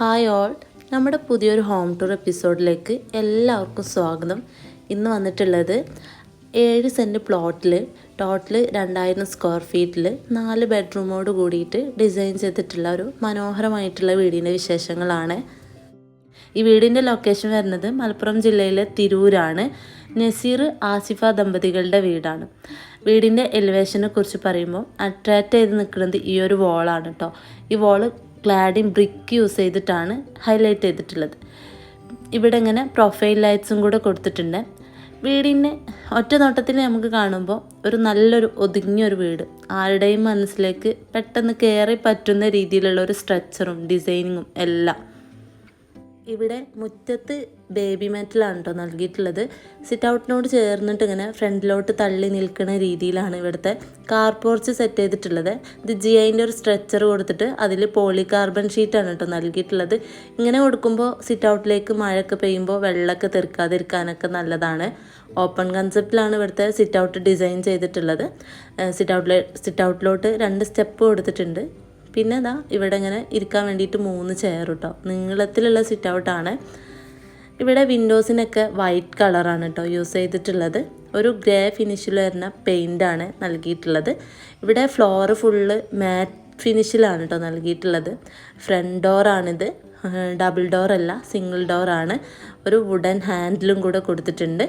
Hi all. നമ്മുടെ പുതിയൊരു home tour എപ്പിസോഡിലേക്ക് എല്ലാവർക്കും സ്വാഗതം. ഇന്ന് വന്നിട്ടുള്ളത് ഏഴ് സെന്റ് പ്ലോട്ടിൽ ടോട്ടൽ രണ്ടായിരം സ്ക്വയർ ഫീറ്റിൽ നാല് ബെഡ്റൂമോട് കൂടിയിട്ട് ഡിസൈൻ ചെയ്തിട്ടുള്ള ഒരു മനോഹരമായിട്ടുള്ള വീടിന്റെ വിശേഷങ്ങളാണ്. ഈ വീടിന്റെ ലൊക്കേഷൻ വരുന്നത് മലപ്പുറം ജില്ലയിലെ തിരൂരാണ്. നസീർ ആസിഫ ദമ്പതികളുടെ വീടാണ്. വീടിന്റെ എലിവേഷനെ കുറിച്ച് പറയുമ്പോൾ അട്രാക്റ്റ് ചെയ്ത് നിൽക്കുന്നത് ഈ ഒരു വോളാണ് കേട്ടോ ഈ വോൾ ക്ലാഡിങ് ബ്രിക്ക് യൂസ് ചെയ്തിട്ടാണ് ഹൈലൈറ്റ് ചെയ്തിട്ടുള്ളത്. ഇവിടെ ഇങ്ങനെ പ്രൊഫൈൽ ലൈറ്റ്സും കൂടെ കൊടുത്തിട്ടുണ്ട്. വീടിന്റെ ഒറ്റ നോട്ടത്തിൽ നമുക്ക് കാണുമ്പോൾ ഒരു നല്ലൊരു ഒതുങ്ങിയൊരു വീട്. ആരുടെയും മനസ്സിലേക്ക് പെട്ടെന്ന് കയറി പറ്റുന്ന രീതിയിലുള്ള ഒരു സ്ട്രക്ചറും ഡിസൈനിങ്ങും എല്ലാം. ഇവിടെ മുറ്റത്ത് ബേബി മെറ്റലാണ് കേട്ടോ നൽകിയിട്ടുള്ളത്. സിറ്റ് ഔട്ടിനോട് ചേർന്നിട്ട് ഇങ്ങനെ ഫ്രണ്ടിലോട്ട് തള്ളി നിൽക്കുന്ന രീതിയിലാണ് ഇവിടുത്തെ കാർ പോർച്ച് സെറ്റ് ചെയ്തിട്ടുള്ളത്. ഇത് ജി ഐന്റെ ഒരു സ്ട്രെച്ചർ കൊടുത്തിട്ട് അതിൽ പോളി കാർബൺ ഷീറ്റാണ് കേട്ടോ നൽകിയിട്ടുള്ളത്. ഇങ്ങനെ കൊടുക്കുമ്പോൾ സിറ്റ് ഔട്ടിലേക്ക് മഴയൊക്കെ പെയ്യുമ്പോൾ വെള്ളമൊക്കെ തെറിക്കാതിരിക്കാനൊക്കെ നല്ലതാണ്. ഓപ്പൺ കൺസെപ്റ്റിലാണ് ഇവിടുത്തെ സിറ്റ് ഔട്ട് ഡിസൈൻ ചെയ്തിട്ടുള്ളത്. സിറ്റ് ഔട്ടിലെ സിറ്റ് ഔട്ടിലോട്ട് രണ്ട് സ്റ്റെപ്പ് കൊടുത്തിട്ടുണ്ട്. പിന്നെ ഇതാ ഇവിടെ ഇങ്ങനെ ഇരിക്കാൻ വേണ്ടിയിട്ട് മൂന്ന് ചെയർ കേട്ടോ നീളത്തിലുള്ള സിറ്റ് ഔട്ടാണ് ഇവിടെ വിൻഡോസിനൊക്കെ വൈറ്റ് കളറാണ് കേട്ടോ യൂസ് ചെയ്തിട്ടുള്ളത്. ഒരു ഗ്രേ ഫിനിഷിൽ വരുന്ന പെയിന്റാണ് നൽകിയിട്ടുള്ളത്. ഇവിടെ ഫ്ലോർ ഫുള്ള് മാറ്റ് ഫിനിഷിലാണ് കേട്ടോ നൽകിയിട്ടുള്ളത്. ഫ്രണ്ട് ഡോറാണിത് ഡബിൾ ഡോർ അല്ല സിംഗിൾ ഡോറാണ് ഒരു വുഡൻ ഹാൻഡിലും കൂടെ കൊടുത്തിട്ടുണ്ട്.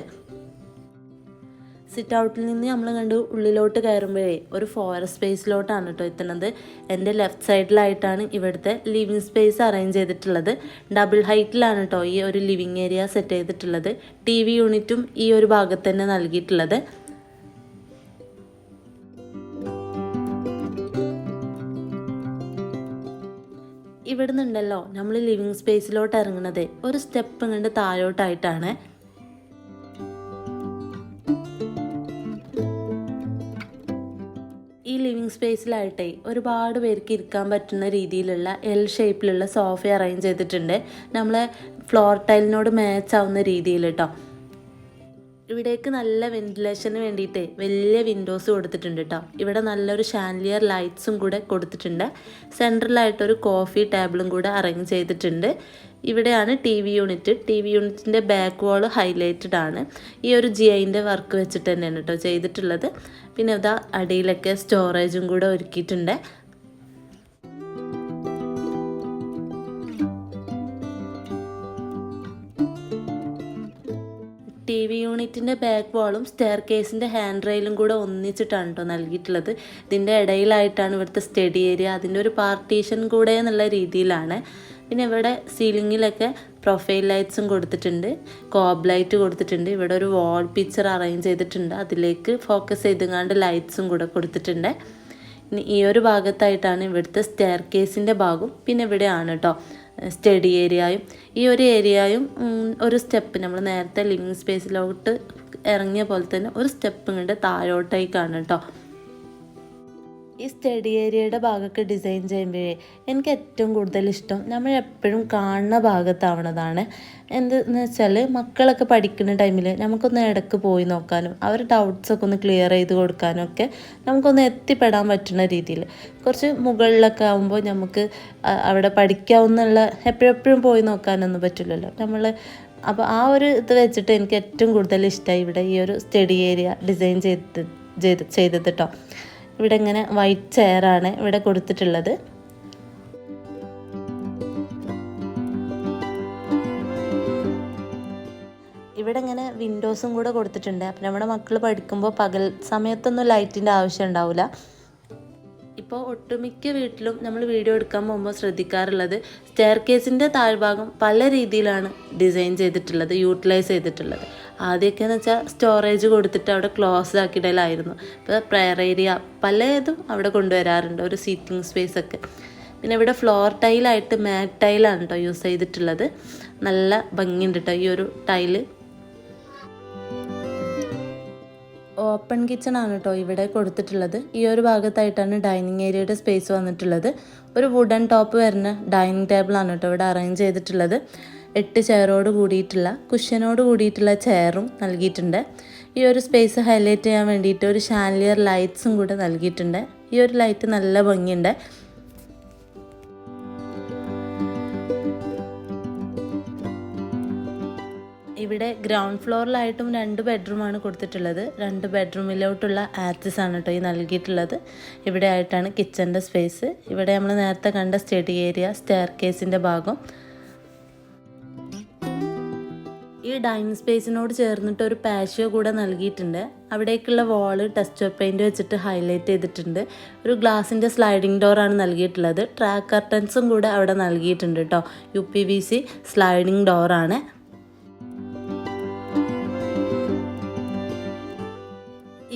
സിറ്റ് ഔട്ടിൽ നിന്ന് നമ്മൾ കണ്ട് ഉള്ളിലോട്ട് കയറുമ്പോഴേ ഒരു ഫോറസ്റ്റ് സ്പേസിലോട്ടാണ് കേട്ടോ എത്തുന്നത്. എന്റെ ലെഫ്റ്റ് സൈഡിലായിട്ടാണ് ഇവിടുത്തെ ലിവിങ് സ്പേസ് അറേഞ്ച് ചെയ്തിട്ടുള്ളത്. ഡബിൾ ഹൈറ്റിലാണ് കേട്ടോ ഈ ഒരു ലിവിങ് ഏരിയ സെറ്റ് ചെയ്തിട്ടുള്ളത്. ടി വി യൂണിറ്റും ഈ ഒരു ഭാഗത്ത് തന്നെ നൽകിയിട്ടുള്ളത്. ഇവിടുന്നുണ്ടല്ലോ നമ്മൾ ലിവിങ് സ്പേസിലോട്ട് ഇറങ്ങുന്നത്. ഒരു സ്റ്റെപ്പ് കണ്ട് താഴോട്ടായിട്ടാണ്. ഈ ലിവിങ് സ്പേസിലായിട്ടേ ഒരുപാട് പേർക്ക് ഇരിക്കാൻ പറ്റുന്ന രീതിയിലുള്ള എൽ ഷേപ്പിലുള്ള സോഫ അറേഞ്ച് ചെയ്തിട്ടുണ്ട്. നമ്മളെ ഫ്ലോർ ടൈലിനോട് മാച്ച് ആവുന്ന രീതിയിൽ കേട്ടോ ഇവിടേക്ക് നല്ല വെന്റിലേഷന് വേണ്ടിയിട്ട് വലിയ വിൻഡോസ് കൊടുത്തിട്ടുണ്ട് കേട്ടോ ഇവിടെ നല്ലൊരു ഷാൻലിയർ ലൈറ്റ്സും കൂടെ കൊടുത്തിട്ടുണ്ട്. സെൻട്രലായിട്ടൊരു കോഫി ടേബിളും കൂടെ അറേഞ്ച് ചെയ്തിട്ടുണ്ട്. ഇവിടെയാണ് T V unit T V യൂണിറ്റിന്റെ ബാക്ക് വാൾ ഹൈലൈറ്റഡ് ആണ്. ഈ ഒരു ജി ഐന്റെ വർക്ക് വെച്ചിട്ട് തന്നെയാണ് കേട്ടോ ചെയ്തിട്ടുള്ളത്. പിന്നെ ഇതാ അടിയിലൊക്കെ സ്റ്റോറേജും കൂടെ ഒരുക്കിയിട്ടുണ്ട്. ടി വി യൂണിറ്റിന്റെ ബാക്ക് വാളും സ്റ്റെയർ കേസിന്റെ ഹാൻഡ് റെയിലും കൂടെ ഒന്നിച്ചിട്ടാണ് കേട്ടോ നൽകിയിട്ടുള്ളത്. ഇതിന്റെ ഇടയിലായിട്ടാണ് ഇവിടുത്തെ സ്റ്റഡി ഏരിയ അതിന്റെ ഒരു പാർട്ടീഷൻ കൂടെ എന്നുള്ള രീതിയിലാണ്. പിന്നെ ഇവിടെ സീലിങ്ങിലൊക്കെ പ്രൊഫൈൽ ലൈറ്റ്സും കൊടുത്തിട്ടുണ്ട്. കോബ് ലൈറ്റ് കൊടുത്തിട്ടുണ്ട്. ഇവിടെ ഒരു വാൾ പിക്ചർ അറേഞ്ച് ചെയ്തിട്ടുണ്ട്. അതിലേക്ക് ഫോക്കസ് ചെയ്തുകൊണ്ട് ലൈറ്റ്സും കൂടെ കൊടുത്തിട്ടുണ്ട്. ഇനി ഈ ഒരു ഭാഗത്തായിട്ടാണ് ഇവിടുത്തെ സ്റ്റെയർ കേസിന്റെ ഭാഗം. പിന്നെ ഇവിടെയാണ് കേട്ടോ സ്റ്റഡി ഏരിയയും ഈ ഒരു ഏരിയയും ഒരു സ്റ്റെപ്പ് നമ്മൾ നേരത്തെ ലിവിങ് സ്പേസിലോട്ട് ഇറങ്ങിയ പോലെ തന്നെ ഒരു സ്റ്റെപ്പ് ഇങ്ങോട്ട് താഴോട്ടേക്കാണ് കേട്ടോ ഈ സ്റ്റഡി ഏരിയയുടെ ഭാഗമൊക്കെ ഡിസൈൻ ചെയ്യുമ്പോഴേ എനിക്ക് ഏറ്റവും കൂടുതൽ ഇഷ്ടം നമ്മൾ എപ്പോഴും കാണുന്ന ഭാഗത്താവണതാണ്. എന്തെന്ന് വെച്ചാൽ മക്കളൊക്കെ പഠിക്കുന്ന ടൈമിൽ നമുക്കൊന്ന് ഇടയ്ക്ക് പോയി നോക്കാനും അവർ ഡൗട്ട്സൊക്കെ ഒന്ന് ക്ലിയർ ചെയ്ത് കൊടുക്കാനും ഒക്കെ നമുക്കൊന്ന് എത്തിപ്പെടാൻ പറ്റുന്ന രീതിയിൽ. കുറച്ച് മുകളിലൊക്കെ ആകുമ്പോൾ നമുക്ക് അവിടെ പഠിക്കാവുന്നുള്ള എപ്പോഴെപ്പോഴും പോയി നോക്കാനൊന്നും പറ്റില്ലല്ലോ. നമ്മൾ അപ്പോൾ ആ ഒരു ഇത് വെച്ചിട്ട് എനിക്ക് ഏറ്റവും കൂടുതൽ ഇഷ്ടമായി ഇവിടെ ഈ ഒരു സ്റ്റഡി ഏരിയ ഡിസൈൻ ചെയ്ത് ചെയ്ത് ചെയ്തത് കേട്ടോ ഇവിടെ ഇങ്ങനെ വൈറ്റ് ചെയറാണ് ഇവിടെ കൊടുത്തിട്ടുള്ളത്. ഇവിടെ ഇങ്ങനെ വിൻഡോസും കൂടെ കൊടുത്തിട്ടുണ്ട്. അപ്പം നമ്മുടെ മക്കൾ പഠിക്കുമ്പോൾ പകൽ സമയത്തൊന്നും ലൈറ്റിന്റെ ആവശ്യം ഉണ്ടാവില്ല ഇപ്പോൾ ഒട്ടുമിക്ക വീട്ടിലും നമ്മൾ വീഡിയോ എടുക്കാൻ പോകുമ്പോൾ ശ്രദ്ധിക്കാറുള്ളത് സ്റ്റെയർ കേസിന്റെ താഴ്ഭാഗം പല രീതിയിലാണ് ഡിസൈൻ ചെയ്തിട്ടുള്ളത് യൂട്ടിലൈസ് ചെയ്തിട്ടുള്ളത്. ആദ്യമൊക്കെ എന്ന് വെച്ചാൽ സ്റ്റോറേജ് കൊടുത്തിട്ട് അവിടെ ക്ലോസ് ആക്കിയിടലായിരുന്നു ഇപ്പോൾ പ്രെയർ ഏരിയ പലതും അവിടെ കൊണ്ടുവരാറുണ്ട് ഒരു സീറ്റിംഗ് സ്പേസ് ഒക്കെ. പിന്നെ ഇവിടെ ഫ്ലോർ ടൈലായിട്ട് മാറ്റ് ടൈലാണ് കേട്ടോ യൂസ് ചെയ്തിട്ടുള്ളത്. നല്ല ഭംഗിയുണ്ട് കേട്ടോ ഈ ഒരു ടൈൽ ഓപ്പൺ കിച്ചൺ ആണ് കേട്ടോ ഇവിടെ കൊടുത്തിട്ടുള്ളത്. ഈ ഒരു ഭാഗത്തായിട്ടാണ് ഡൈനിങ് ഏരിയയുടെ സ്പേസ് വന്നിട്ടുള്ളത്. ഒരു വുഡൻ ടോപ്പ് വരുന്ന ഡൈനിങ് ടേബിളാണ് കേട്ടോ ഇവിടെ അറേഞ്ച് ചെയ്തിട്ടുള്ളത്. എട്ട് ചെയറോട് കൂടിയിട്ടുള്ള കുഷ്യനോട് കൂടിയിട്ടുള്ള ചെയറും നൽകിയിട്ടുണ്ട്. ഈ ഒരു സ്പേസ് ഹൈലൈറ്റ് ചെയ്യാൻ വേണ്ടിയിട്ട് ഒരു ഷാൻലിയർ ലൈറ്റ്സും കൂടെ നൽകിയിട്ടുണ്ട്. ഈ ഒരു ലൈറ്റ് നല്ല ഭംഗിയുണ്ട്. ഇവിടെ ഗ്രൗണ്ട് ഫ്ലോറിലായിട്ടും രണ്ട് ബെഡ്റൂമാണ് കൊടുത്തിട്ടുള്ളത്. രണ്ട് ബെഡ്റൂമിലോട്ടുള്ള ആക്സസ് ആണ് കേട്ടോ ഈ നൽകിയിട്ടുള്ളത്. ഇവിടെ ആയിട്ടാണ് കിച്ചന്റെ സ്പേസ് ഇവിടെ നമ്മൾ നേരത്തെ കണ്ട സ്റ്റഡി ഏരിയ സ്റ്റെയർ കേസിന്റെ ഭാഗം. ഈ ഡൈനിങ് സ്പേസിനോട് ചേർന്നിട്ട് ഒരു പാഷ്യോ കൂടെ നൽകിയിട്ടുണ്ട്. അവിടേക്കുള്ള വാൾ ടെസ്റ്റ് പെയിന്റ് വെച്ചിട്ട് ഹൈലൈറ്റ് ചെയ്തിട്ടുണ്ട്. ഒരു ഗ്ലാസിന്റെ സ്ലൈഡിംഗ് ഡോറാണ് നൽകിയിട്ടുള്ളത്. ട്രാക്ക് കർട്ടൻസും കൂടെ അവിടെ നൽകിയിട്ടുണ്ട് കേട്ടോ U P V C sliding ഡോറാണ്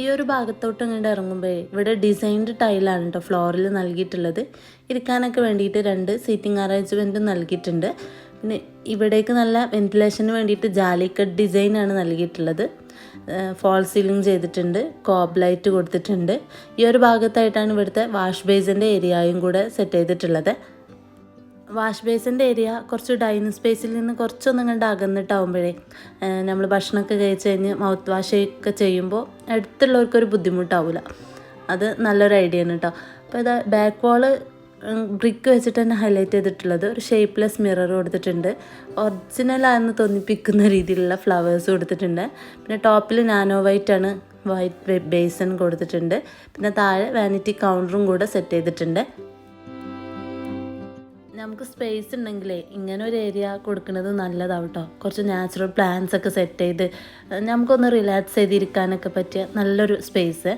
ഈ ഒരു ഭാഗത്തോട്ട് ഇങ്ങോട്ട് ഇറങ്ങുമ്പോൾ ഇവിടെ ഡിസൈൻഡ് ടൈലാണ് കേട്ടോ ഫ്ലോറിൽ നൽകിയിട്ടുള്ളത്. ഇരിക്കാനൊക്കെ വേണ്ടിയിട്ട് രണ്ട് സീറ്റിംഗ് അറേഞ്ച്മെന്റും നൽകിയിട്ടുണ്ട്. പിന്നെ ഇവിടേക്ക് നല്ല വെന്റിലേഷന് വേണ്ടിയിട്ട് ജാലിക്കട്ട് ഡിസൈനാണ് നൽകിയിട്ടുള്ളത്. ഫോൾ സീലിംഗ് ചെയ്തിട്ടുണ്ട് കോബ് ലൈറ്റ് കൊടുത്തിട്ടുണ്ട്. ഈ ഒരു ഭാഗത്തായിട്ടാണ് ഇവിടുത്തെ വാഷ് ബേസിന്റെ ഏരിയയും കൂടെ സെറ്റ് ചെയ്തിട്ടുള്ളത്. വാഷ് ബേസിന്റെ ഏരിയ കുറച്ച് ഡൈനിങ് സ്പേസിൽ നിന്ന് കുറച്ചൊന്നും കണ്ട് അകന്നിട്ടാവുമ്പോഴേ നമ്മൾ ഭക്ഷണമൊക്കെ കഴിച്ച് കഴിഞ്ഞ് മൗത്ത് വാഷ് ഒക്കെ ചെയ്യുമ്പോൾ അടുത്തുള്ളവർക്കൊരു ബുദ്ധിമുട്ടാവില്ല അത് നല്ലൊരു ഐഡിയ ആണ് കേട്ടോ അപ്പോൾ ഇത് ബാക്ക് വാൾ ബ്രിക്ക് വെച്ചിട്ട് തന്നെ ഹൈലൈറ്റ് ചെയ്തിട്ടുള്ളത്. ഒരു ഷേപ്പ്ലെസ് മിറർ കൊടുത്തിട്ടുണ്ട്. ഒറിജിനലാണെന്ന് തോന്നിപ്പിക്കുന്ന രീതിയിലുള്ള ഫ്ലവേഴ്സ് കൊടുത്തിട്ടുണ്ട്. പിന്നെ ടോപ്പിൽ നാനോ വൈറ്റ് ആണ്. വൈറ്റ് ബേസൺ കൊടുത്തിട്ടുണ്ട്. പിന്നെ താഴെ വാനിറ്റി കൗണ്ടറും കൂടെ സെറ്റ് ചെയ്തിട്ടുണ്ട്. നമുക്ക് സ്പേസ് ഉണ്ടെങ്കിലേ ഇങ്ങനെ ഒരു ഏരിയ കൊടുക്കുന്നത് നല്ലതാവും കേട്ടോ കുറച്ച് നാച്ചുറൽ പ്ലാന്റ്സ് ഒക്കെ സെറ്റ് ചെയ്ത് നമുക്കൊന്ന് റിലാക്സ് ചെയ്തിരിക്കാനൊക്കെ പറ്റിയ നല്ലൊരു സ്പേസ്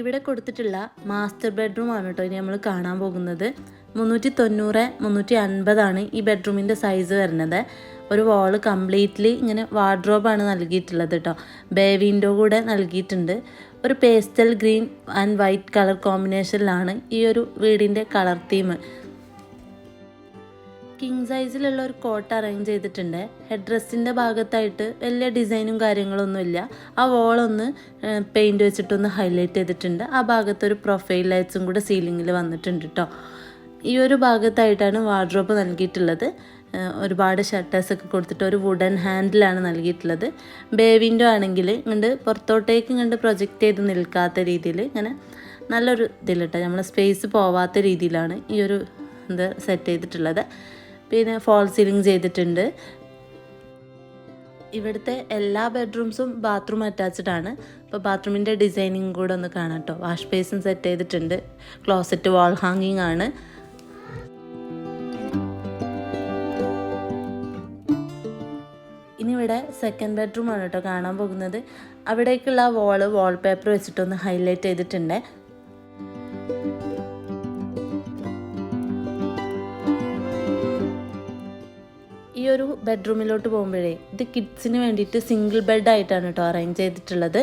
ഇവിടെ കൊടുത്തിട്ടുള്ള മാസ്റ്റർ ബെഡ്റൂം ആണ് കേട്ടോ ഇനി നമ്മൾ കാണാൻ പോകുന്നത്. മുന്നൂറ്റി തൊണ്ണൂറ് മുന്നൂറ്റി അൻപതാണ് ഈ ബെഡ്റൂമിന്റെ സൈസ് വരുന്നത്. ഒരു വാൾ കംപ്ലീറ്റ്ലി ഇങ്ങനെ വാർഡ്രോബാണ് നൽകിയിട്ടുള്ളത് കേട്ടോ. ബേ വിൻഡോ കൂടെ നൽകിയിട്ടുണ്ട്. ഒരു pastel green and white colour കോമ്പിനേഷനിലാണ് ഈ ഒരു വീടിന്റെ കളർ തീം കിങ് സൈസിലുള്ള ഒരു കോട്ട് അറേഞ്ച് ചെയ്തിട്ടുണ്ട്. ഹെഡ് റെസ്റ്റിന്റെ ഭാഗത്തായിട്ട് വലിയ ഡിസൈനും കാര്യങ്ങളൊന്നുമില്ല ആ വോളൊന്ന് പെയിന്റ് വെച്ചിട്ടൊന്ന് ഹൈലൈറ്റ് ചെയ്തിട്ടുണ്ട്. ആ ഭാഗത്തൊരു പ്രൊഫൈൽ ലൈറ്റ്സും കൂടെ സീലിങ്ങിൽ വന്നിട്ടുണ്ട് കേട്ടോ ഈ ഒരു ഭാഗത്തായിട്ടാണ് വാർഡ്രോബ് നൽകിയിട്ടുള്ളത്. ഒരുപാട് ഷട്ടേഴ്സൊക്കെ കൊടുത്തിട്ട് ഒരു വുഡൻ ഹാൻഡിലാണ് നൽകിയിട്ടുള്ളത്. ബേ വിൻഡോ ആണെങ്കിൽ ഇങ്ങോട്ട് പുറത്തോട്ടേക്ക് ഇങ്ങോട്ട് പ്രൊജക്റ്റ് ചെയ്ത് നിൽക്കാത്ത രീതിയിൽ ഇങ്ങനെ നല്ലൊരു ഇതിലിട്ടോ നമ്മൾ സ്പേസ് പോവാത്ത രീതിയിലാണ് ഈ ഒരു ഇത് സെറ്റ് ചെയ്തിട്ടുള്ളത്. പിന്നെ ഫോൾ സീലിംഗ് ചെയ്തിട്ടുണ്ട്. ഇവിടുത്തെ എല്ലാ ബെഡ്റൂംസും ബാത്റൂം അറ്റാച്ച്ഡ് ആണ്. അപ്പോൾ ബാത്റൂമിന്റെ ഡിസൈനിങ് കൂടെ ഒന്ന് കാണാം കേട്ടോ. വാഷ് ബേസും സെറ്റ് ചെയ്തിട്ടുണ്ട്. ക്ലോസറ്റ് വാൾ ഹാങ്ങിങ് ആണ്. ഇനി ഇവിടെ സെക്കൻഡ് ബെഡ്റൂമാണ് കേട്ടോ കാണാൻ പോകുന്നത്. അവിടേക്കുള്ള വാൾ വാൾ പേപ്പർ വെച്ചിട്ടൊന്ന് ഹൈലൈറ്റ് ചെയ്തിട്ടുണ്ട്. ഒരു ബെഡ്റൂമിലോട്ട് പോകുമ്പോഴേ ഇത് കിഡ്സിന് വേണ്ടിയിട്ട് സിംഗിൾ ബെഡായിട്ടാണ് കേട്ടോ അറേഞ്ച് ചെയ്തിട്ടുള്ളത്.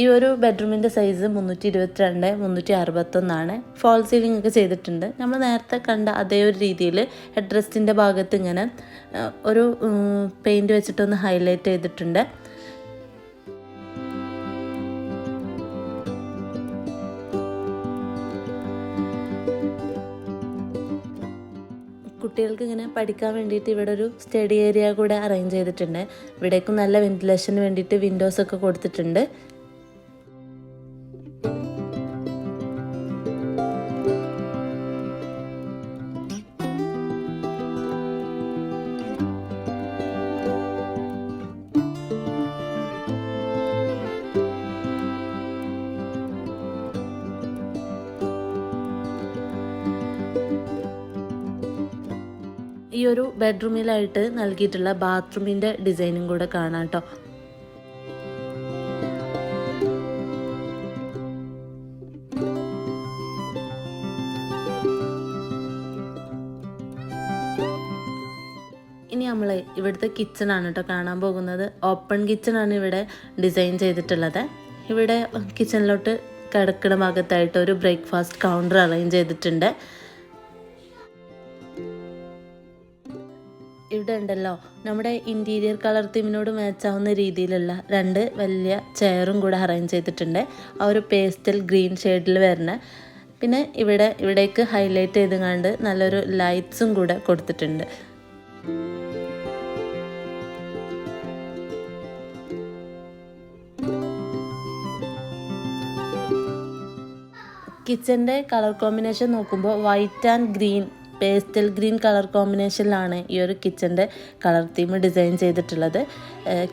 ഈ ഒരു ബെഡ്റൂമിന്റെ സൈസ് മുന്നൂറ്റി ഇരുപത്തിരണ്ട് മുന്നൂറ്റി അറുപത്തൊന്നാണ് ഫോൾ സീലിംഗ് ഒക്കെ ചെയ്തിട്ടുണ്ട്. നമ്മൾ നേരത്തെ കണ്ട അതേ ഒരു രീതിയിൽ ഹെഡ് റെസ്റ്റിന്റെ ഭാഗത്ത് ഇങ്ങനെ ഒരു പെയിന്റ് വെച്ചിട്ടൊന്ന് ഹൈലൈറ്റ് ചെയ്തിട്ടുണ്ട്. കുട്ടികൾക്ക് ഇങ്ങനെ പഠിക്കാൻ വേണ്ടിയിട്ട് ഇവിടെ ഒരു സ്റ്റഡി ഏരിയ കൂടെ അറേഞ്ച് ചെയ്തിട്ടുണ്ട്. ഇവിടേക്കും നല്ല വെന്റിലേഷന് വേണ്ടിയിട്ട് വിൻഡോസ് ഒക്കെ കൊടുത്തിട്ടുണ്ട്. ഈ ഒരു ബെഡ്റൂമിലായിട്ട് നൽകിയിട്ടുള്ള ബാത്റൂമിന്റെ ഡിസൈനും കൂടെ കാണാം കേട്ടോ ഇനി നമ്മൾ ഇവിടുത്തെ ആണ് കേട്ടോ കാണാൻ പോകുന്നത്. ഓപ്പൺ കിച്ചൺ ആണ് ഇവിടെ ഡിസൈൻ ചെയ്തിട്ടുള്ളത്. ഇവിടെ കിച്ചണിലോട്ട് കിടക്കുന്ന ഭാഗത്തായിട്ട് ഒരു ബ്രേക്ക്ഫാസ്റ്റ് കൗണ്ടർ അറേഞ്ച് ചെയ്തിട്ടുണ്ട്. ഇവിടെ ഉണ്ടല്ലോ നമ്മുടെ ഇന്റീരിയർ കളർ തീമിനോട് മാച്ചാവുന്ന രീതിയിലുള്ള രണ്ട് വലിയ ചെയറും കൂടെ അറേഞ്ച് ചെയ്തിട്ടുണ്ട്. ആ ഒരു പേസ്റ്റൽ ഗ്രീൻ ഷെയ്ഡിൽ വരുന്ന. പിന്നെ ഇവിടെ ഇവിടേക്ക് ഹൈലൈറ്റ് ചെയ്തുകൊണ്ട് നല്ലൊരു ലൈറ്റ്സും കൂടെ കൊടുത്തിട്ടുണ്ട്. കിച്ചന്റെ കളർ കോമ്പിനേഷൻ നോക്കുമ്പോൾ white and green pastel green colour കോമ്പിനേഷനിലാണ് ഈ ഒരു കിച്ചന്റെ കളർ തീം ഡിസൈൻ ചെയ്തിട്ടുള്ളത്.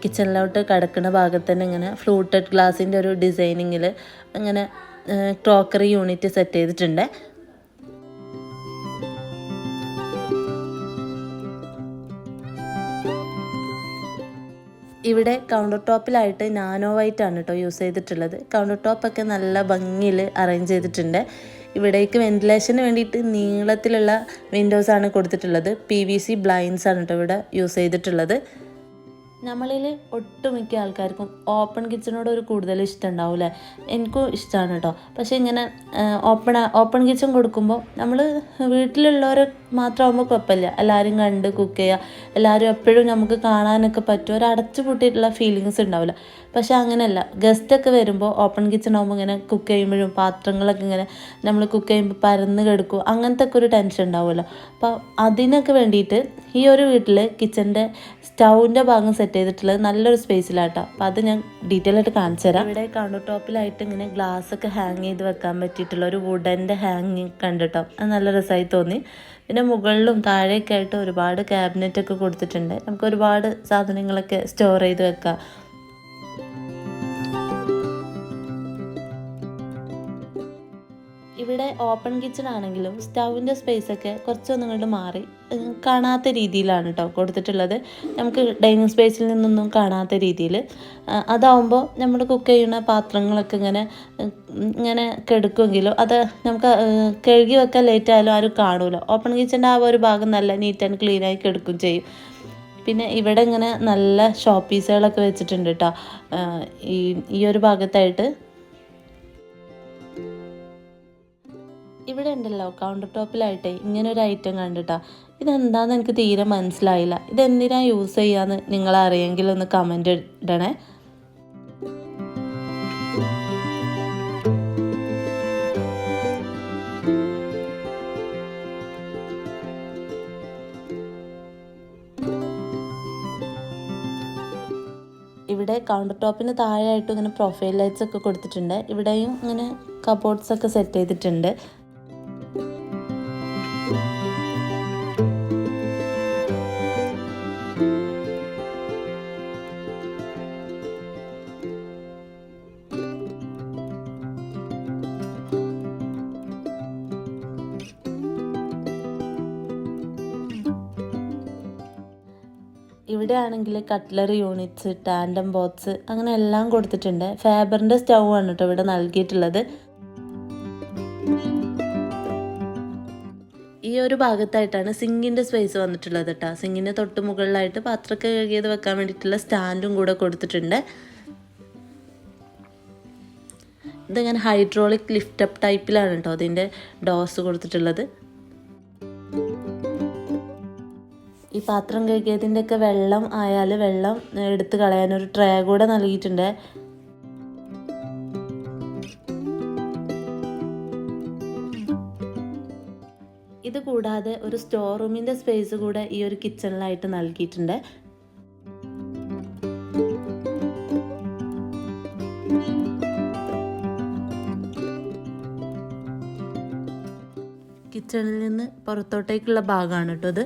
കിച്ചണിലോട്ട് കിടക്കുന്ന ഭാഗത്ത് തന്നെ ഇങ്ങനെ ഫ്ലൂട്ടഡ് ഗ്ലാസിന്റെ ഒരു ഡിസൈനിങ്ങിൽ അങ്ങനെ ക്രോക്കറി യൂണിറ്റ് സെറ്റ് ചെയ്തിട്ടുണ്ട്. ഇവിടെ കൗണ്ടർ ടോപ്പിലായിട്ട് നാനോ വൈറ്റ് ആണ് കേട്ടോ യൂസ് ചെയ്തിട്ടുള്ളത്. കൗണ്ടർ ടോപ്പൊക്കെ നല്ല ഭംഗിയിൽ അറേഞ്ച് ചെയ്തിട്ടുണ്ട്. ഇവിടേക്ക് വെന്റിലേഷന് വേണ്ടിയിട്ട് നീളത്തിലുള്ള വിൻഡോസ് ആണ് കൊടുത്തിട്ടുള്ളത്. പി വി സി ബ്ലൈൻസ് ആണ് കേട്ടോ ഇവിടെ യൂസ് ചെയ്തിട്ടുള്ളത്. നമ്മളിൽ ഒട്ടുമിക്ക ആൾക്കാർക്കും ഓപ്പൺ കിച്ചണോട് ഒരു കൂടുതൽ ഇഷ്ടം ഉണ്ടാവില്ലേ എനിക്കും ഇഷ്ടമാണ് കേട്ടോ പക്ഷേ ഇങ്ങനെ ഓപ്പൺ ഓപ്പൺ കിച്ചൺ കൊടുക്കുമ്പോൾ നമ്മൾ വീട്ടിലുള്ളവർ മാത്രമാകുമ്പോൾ കുഴപ്പമില്ല. എല്ലാവരും കണ്ട് കുക്ക് ചെയ്യുക എല്ലാവരും എപ്പോഴും നമുക്ക് കാണാനൊക്കെ പറ്റും. ഒരു അടച്ചു പൂട്ടിയിട്ടുള്ള ഫീലിങ്സ് ഉണ്ടാവില്ല. പക്ഷെ അങ്ങനെയല്ല. ഗസ്റ്റൊക്കെ വരുമ്പോൾ ഓപ്പൺ കിച്ചൺ ആകുമ്പോൾ ഇങ്ങനെ കുക്ക് ചെയ്യുമ്പോഴും പാത്രങ്ങളൊക്കെ ഇങ്ങനെ നമ്മൾ കുക്ക് ചെയ്യുമ്പോൾ പരന്ന് കിടക്കും. അങ്ങനത്തെ ഒക്കെ ഒരു ടെൻഷൻ ഉണ്ടാവുമല്ലോ. അപ്പോൾ അതിനൊക്കെ വേണ്ടിയിട്ട് ഈ ഒരു വീട്ടിൽ കിച്ചന്റെ സ്റ്റൗവിന്റെ ഭാഗം സെറ്റ് ചെയ്തിട്ടുള്ളത് നല്ലൊരു സ്പേസിലാട്ടോ അപ്പോൾ അത് ഞാൻ ഡീറ്റെയിൽ ആയിട്ട് കാണിച്ചു തരാം. ഇവിടെ കൗണ്ടർ ടോപ്പിലായിട്ട് ഇങ്ങനെ ഗ്ലാസ് ഒക്കെ ഹാങ് ചെയ്ത് വെക്കാൻ പറ്റിയിട്ടുള്ള ഒരു വുഡന്റെ ഹാങ് കണ്ടിട്ടോ? അത് നല്ല രസമായി തോന്നി. പിന്നെ മുകളിലും താഴേക്കായിട്ട് ഒരുപാട് ക്യാബിനറ്റ് ഒക്കെ കൊടുത്തിട്ടുണ്ട്. നമുക്ക് ഒരുപാട് സാധനങ്ങളൊക്കെ സ്റ്റോർ ചെയ്ത് വെക്കാം. ഇവിടെ ഓപ്പൺ കിച്ചൺ ആണെങ്കിലും സ്റ്റൗവിന്റെ സ്പേസൊക്കെ കുറച്ചൊന്നും കൊണ്ട് മാറി. കാണാത്ത രീതിയിലാണ് കേട്ടോ കൊടുത്തിട്ടുള്ളത്. നമുക്ക് ഡൈനിങ് സ്പേസിൽ നിന്നൊന്നും കാണാത്ത രീതിയിൽ. അതാവുമ്പോൾ നമ്മൾ കുക്ക് ചെയ്യുന്ന പാത്രങ്ങളൊക്കെ ഇങ്ങനെ ഇങ്ങനെ കെടുക്കുമെങ്കിലും അത് നമുക്ക് കഴുകി വെക്കാൻ ലേറ്റ് ആയാലും ആരും കാണൂല. ഓപ്പൺ കിച്ചന്റെ ആ ഒരു ഭാഗം നല്ല നീറ്റ് ആൻഡ് ക്ലീനായി കെടുക്കും ചെയ്യും. പിന്നെ ഇവിടെ ഇങ്ങനെ നല്ല ഷോപ്പീസുകളൊക്കെ വെച്ചിട്ടുണ്ട് കേട്ടോ ഈ ഈ ഒരു ഭാഗത്തായിട്ട് ഇവിടെ ഉണ്ടല്ലോ കൗണ്ടർ ടോപ്പിലായിട്ടെ ഇങ്ങനെ ഒരു ഐറ്റം കണ്ടിട്ടാ. ഇതെന്താന്ന് എനിക്ക് തീരെ മനസ്സിലായില്ല. ഇതെന്തിനാ യൂസ് ചെയ്യാന്ന് നിങ്ങൾ അറിയെങ്കിൽ ഒന്ന് കമന്റ് ഇടണേ. ഇവിടെ കൗണ്ടർ ടോപ്പിന് താഴെയായിട്ട് ഇങ്ങനെ പ്രൊഫൈൽ ലൈറ്റ്സ് ഒക്കെ കൊടുത്തിട്ടുണ്ട്. ഇവിടെയും ഇങ്ങനെ കബോർഡ്സ് ഒക്കെ സെറ്റ് ചെയ്തിട്ടുണ്ട്. ആണെങ്കിൽ കട്ട്ലറി യൂണിറ്റ്സ് ടാൻഡം ബോക്സ് അങ്ങനെ എല്ലാം കൊടുത്തിട്ടുണ്ട്. ഫാബറിന്റെ സ്റ്റൗ ആണ് കേട്ടോ ഇവിടെ നൽകിയിട്ടുള്ളത്. ഈ ഒരു ഭാഗത്തായിട്ടാണ് സിങ്കിന്റെ സ്പേസ് വന്നിട്ടുള്ളത് കേട്ടോ സിങ്കിന്റെ തൊട്ട് മുകളിലായിട്ട് പാത്രമൊക്കെ കഴുകിയത് വെക്കാൻ വേണ്ടിയിട്ടുള്ള സ്റ്റാൻഡും കൂടെ കൊടുത്തിട്ടുണ്ട്. ഇതിങ്ങനെ ഹൈഡ്രോളിക് ലിഫ്റ്റപ്പ് ടൈപ്പിലാണ് കേട്ടോ അതിന്റെ ഡോസ് കൊടുത്തിട്ടുള്ളത്. ഈ പാത്രം കഴുകിയതിന്റെ ഒക്കെ വെള്ളം ആയാൽ വെള്ളം എടുത്ത് കളയാൻ ഒരു ട്രേ കൂടെ നൽകിയിട്ടുണ്ട്. ഇത് കൂടാതെ ഒരു സ്റ്റോർ റൂമിന്റെ സ്പേസ് കൂടെ ഈ ഒരു കിച്ചണിലായിട്ട് നൽകിയിട്ടുണ്ട്. കിച്ചണിൽ നിന്ന് പുറത്തോട്ടേക്കുള്ള ഭാഗമാണ് കേട്ടോ ഇത്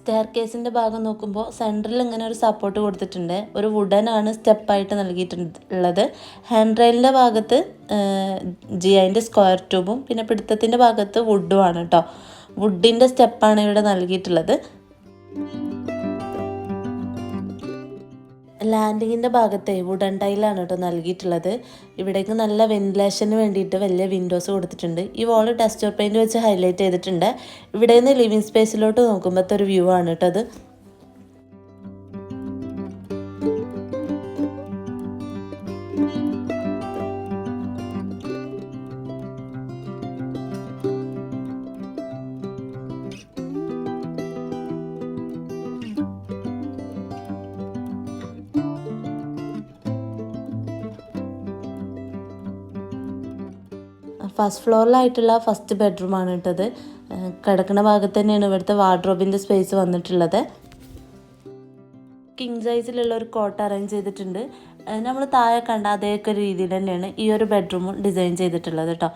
സ്റ്റെയർ കേസിന്റെ ഭാഗം നോക്കുമ്പോൾ സെന്ററിൽ ഇങ്ങനെ ഒരു സപ്പോർട്ട് കൊടുത്തിട്ടുണ്ട്. ഒരു വുഡൻ ആണ് സ്റ്റെപ്പായിട്ട് നൽകിയിട്ടുള്ളത്. ഹാൻഡ് റെയിലിന്റെ ഭാഗത്ത് ജി ഐന്റെ സ്ക്വയർ ട്യൂബും പിന്നെ പിടുത്തത്തിന്റെ ഭാഗത്ത് വുഡും ആണ് കേട്ടോ വുഡിന്റെ സ്റ്റെപ്പാണ് ഇവിടെ നൽകിയിട്ടുള്ളത്. ലാൻഡിങ്ങിന്റെ ഭാഗത്തെ വുഡൻ ടൈലാണ് കേട്ടോ നൽകിയിട്ടുള്ളത്. ഇവിടേക്ക് നല്ല വെന്റിലേഷന് വേണ്ടിയിട്ട് വലിയ വിൻഡോസ് കൊടുത്തിട്ടുണ്ട്. ഈ വാൾ ടെക്സ്ചർ പെയിന്റ് വെച്ച് ഹൈലൈറ്റ് ചെയ്തിട്ടുണ്ട്. ഇവിടെ നിന്ന് ലിവിങ് സ്പേസിലോട്ട് നോക്കുമ്പോഴത്തെ ഒരു വ്യൂ ആണ് കേട്ടോ അത്. ഫസ്റ്റ് ഫ്ലോറിലായിട്ടുള്ള ഫസ്റ്റ് ബെഡ്റൂമാണ് ഇട്ടത് കിടക്കുന്ന ഭാഗത്ത് തന്നെയാണ് ഇവിടുത്തെ വാർഡ്രോബിന്റെ സ്പേസ് വന്നിട്ടുള്ളത്. കിങ് സൈസിലുള്ള ഒരു കോട്ട് അറേഞ്ച് ചെയ്തിട്ടുണ്ട്. നമ്മൾ താഴെ കണ്ട അതേയൊക്കെ രീതിയിൽ തന്നെയാണ് ഈ ഒരു ബെഡ്റൂമും ഡിസൈൻ ചെയ്തിട്ടുള്ളത് കേട്ടോ.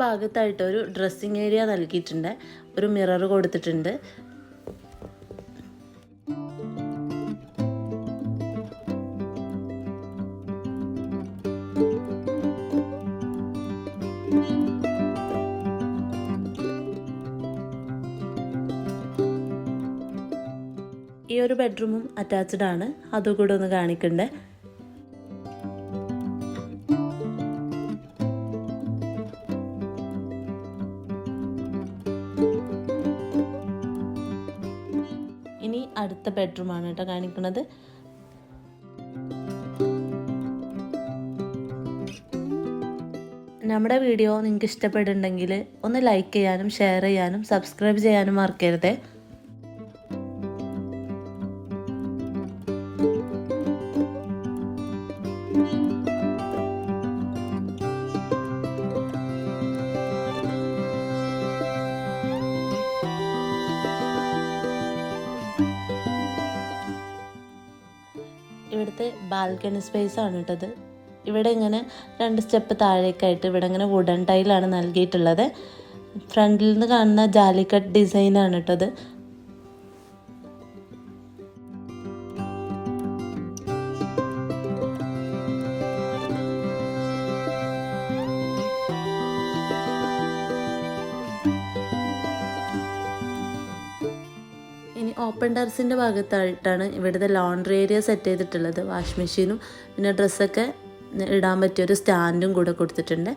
ഭാഗത്തായിട്ട് ഒരു ഡ്രസ്സിങ് ഏരിയ നൽകിയിട്ടുണ്ട്. ഒരു മിറർ കൊടുത്തിട്ടുണ്ട്. ഈ ഒരു ബെഡ്റൂമും അറ്റാച്ച്ഡ് ആണ്. അതുകൂടെ ഒന്ന് കാണിക്കണ്ടേ? ബെഡ്റൂമാണ് കേട്ടോ കാണിക്കുന്നത്. നമ്മുടെ വീഡിയോ നിങ്ങൾക്ക് ഇഷ്ടപ്പെടുന്നുണ്ടെങ്കിൽ ഒന്ന് ലൈക്ക് ചെയ്യാനും ഷെയർ ചെയ്യാനും സബ്സ്ക്രൈബ് ചെയ്യാനും മറക്കരുതേ. ബാൽക്കണി സ്പേസ് ആണ് കേട്ടത് ഇവിടെ ഇങ്ങനെ രണ്ട് സ്റ്റെപ്പ് താഴേക്കായിട്ട് ഇവിടെ ഇങ്ങനെ വുഡൻ ടൈലാണ് നൽകിയിട്ടുള്ളത്. ഫ്രണ്ടിൽ നിന്ന് കാണുന്ന ജാലിക്കട്ട് ഡിസൈനാണ് ഇട്ടത് ഓപ്പൺ ടെറസിന്റെ ഭാഗത്തായിട്ടാണ് ഇവിടുത്തെ ലോണ്ടറി ഏരിയ സെറ്റ് ചെയ്തിട്ടുള്ളത്. വാഷ് മെഷീനും പിന്നെ ഡ്രസ്സൊക്കെ ഇടാൻ പറ്റിയ ഒരു സ്റ്റാൻഡും കൂടെ കൊടുത്തിട്ടുണ്ട്.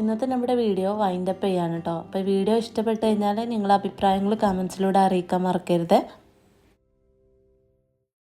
ഇന്നത്തെ നമ്മുടെ വീഡിയോ വൈൻഡപ്പ് ചെയ്യാണ് കേട്ടോ അപ്പോൾ വീഡിയോ ഇഷ്ടപ്പെട്ട് കഴിഞ്ഞാൽ നിങ്ങളുടെ അഭിപ്രായങ്ങൾ കമൻസിലൂടെ അറിയിക്കാൻ മറക്കരുത്.